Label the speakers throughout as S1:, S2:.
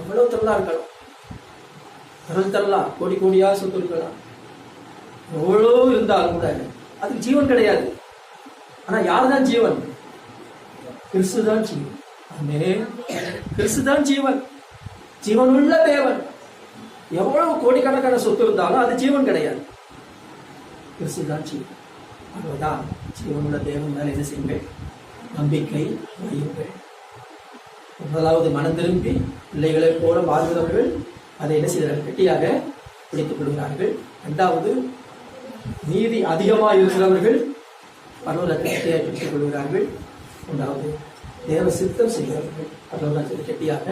S1: எவ்வளவு திரளா இருக்கலாம்? திரள் திரளா கோடி கோடியா சொத்து இருக்கலாம். எவ்வளோ இருந்தாலும் கூட அதுக்கு ஜீவன் கிடையாது. ஆனா யார் தான் ஜீவன்? கிறிஸ்து தான் ஜீவன். கிறிஸ்து தான் ஜீவன். ஜீவன் உள்ள தேவன். எவ்வளவு கோடிக்கணக்கான சொத்து இருந்தாலும் அது ஜீவன் கிடையாது. கிறிஸ்து தான் ஜீவன். அவ்வளோதான் ஜீவனுள்ள தேவன் மேல என்ன செய்வேன் நம்பிக்கை வையுங்கள். முதலாவது மனம் திரும்பி பிள்ளைகளைப் போல வாழ்கிறவர்கள் அதை என்ன செய்தார்கள்? கெட்டியாக பிடித்துக் கொள்கிறார்கள். இரண்டாவது நீதி அதிகமாக இருக்கிறவர்கள் பரவலத்தை கெட்டியாக பிடித்துக் கொள்கிறார்கள். மூன்றாவது தேவ சித்தம் செய்கிறவர்கள் பரவலத்தை கெட்டியாக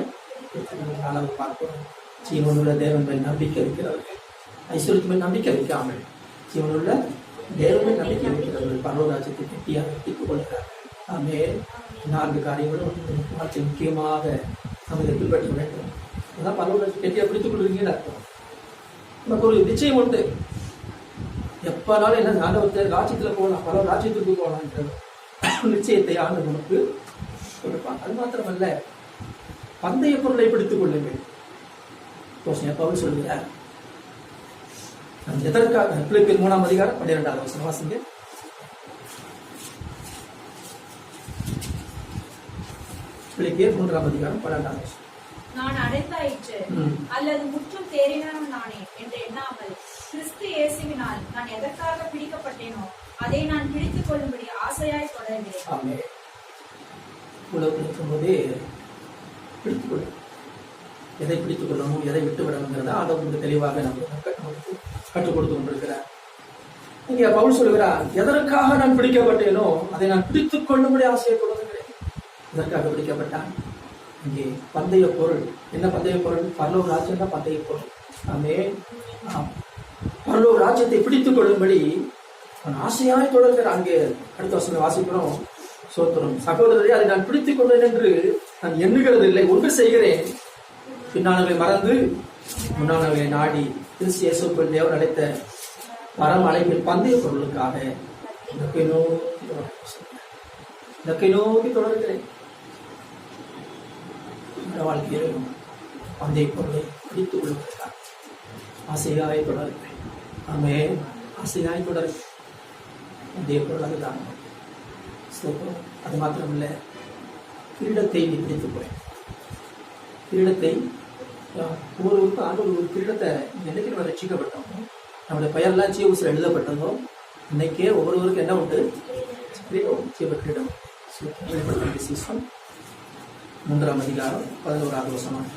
S1: பிடித்துக் அளவு பார்க்கிறோம் ஜீவனுள்ள தேவன் மேல் நம்பிக்கை இருக்கிறவர்கள். ஐஸ்வர்யத்து மேல் நம்பிக்கை வைக்காமல் ஜீவனுள்ள தேவன் மேல் நம்பிக்கை வைக்கிறவர்கள் பரவராஜ்யத்தை கெட்டியாக பிடித்துக் கொள்கிறார்கள். ஆமே நான்கு காரியங்களும் வாழ்க்கை முக்கியமாக நமது பின்பற்ற வேண்டும். அதான் பரவராஜ்யத்தை கெட்டியாக பிடித்துக் கொள்வீங்கன்னு அர்த்தம். நமக்கு ஒரு நிச்சயம் உண்டு. எப்பனாலும் என்ன ஆண்டவத்தை ராஜ்யத்தில் போகலாம். பல ராஜ்யத்துக்கு போகலான்ற நிச்சயத்தை ஆண்டு நமக்கு கொடுப்பாங்க அது மாத்திரமல்ல பந்தய பொருளை பிடித்துக் கொள்ளுங்கள் யோசனை பவுல் சொல்லுகிறார். எதற்காக பிலிப்பியர் மூணாம் அதிகாரம் பன்னிரெண்டாவது வசனம் வாசிங்க. பிலிப்பியர் மூன்றாம் அதிகாரம் பன்னெண்டாவது வசனம்.
S2: நான் அடைந்தாயிற்று.
S1: ம்.
S2: அல்லது முற்றும் தேறினவன் நானே என்று எண்ணாமல் கிறிஸ்து இயேசுவினால் நான் எதற்காக பிடிக்கப்பட்டேனோ அதை நான் பிடித்துக் கொள்ளும்படி ஆசையாய் தொடர்கிறேன்.
S1: ஆமே உலகம் இருக்கும்போதே பிடித்துக் கொள்ளும் எதை பிடித்துக் கொள்ளணும் எதை விட்டு விடணுங்கிறத ஆண்டவருக்கு தெளிவாக நம்ம நமக்கு கற்றுக் கொடுத்து கொண்டிருக்கிறார். இங்க பவுல் சொல்கிறார் எதற்காக நான் பிடிக்கப்பட்டேனோ அதை நான் பிடித்துக் கொள்ளும்படி ஆசையை அதற்காக விடுக்கப்பட்டான் பிடிக்கப்பட்டான் இங்கே பந்தய பொருள். என்ன பந்தய பொருள்? பரலோக ராஜ்யம் தான் பந்தய பொருள். ஆமே ஆம். ராஜ்யத்தை பிடித்துக் கொள்ளும்படி அவன் ஆசையாய் தொடர்கிறான் அங்கே அடுத்த வசனம் வாசிக்கிறோம். சோத்திரம் சகோதரரை அதை நான் பிடித்துக் கொண்டேன் என்று நான் எண்ணுகிறது இல்லை ஒன்று செய்கிறேன். பின்னானவை மறந்து முன்னானவை நாடி கிறிஸ்து இயேசுக்குள் தேவன் அழைத்த பரம் அழைப்பில் பந்தய பொருளுக்காக இலக்கை நோக்கி இலக்கை நோக்கி தொடர்கிறேன். என்ற வாழ்க்கையிலும் அந்த பொருளை பிடித்துக் கொள்வதற்காக ஆசையாய் தொடர்கிறேன் ஆமே ஆசையாய் தொடர்கிறேன் அந்த பொருள் அதுதான் ஸ்தோத்திரம். அது மாத்திரமல்ல கிரீடத்தை நீ பிடித்துக் கொள். கிரீடத்தை அஹ், ஒவ்வொருவருக்கும் ஒரு கிரீடத்தை என்னைக்கு நம்ம ரசிக்கப்பட்டோம் நம்முடைய பெயரெல்லாம் ஜீவசில் எழுதப்பட்டதோ இன்னைக்கே ஒவ்வொருவருக்கும் என்ன உண்டு? கிரீடம் ஜீவ கிரீடம் வெளிப்படுத்தின விசேஷம் மூன்றாம் அதிகாரம் பதினோராவது வசனம்.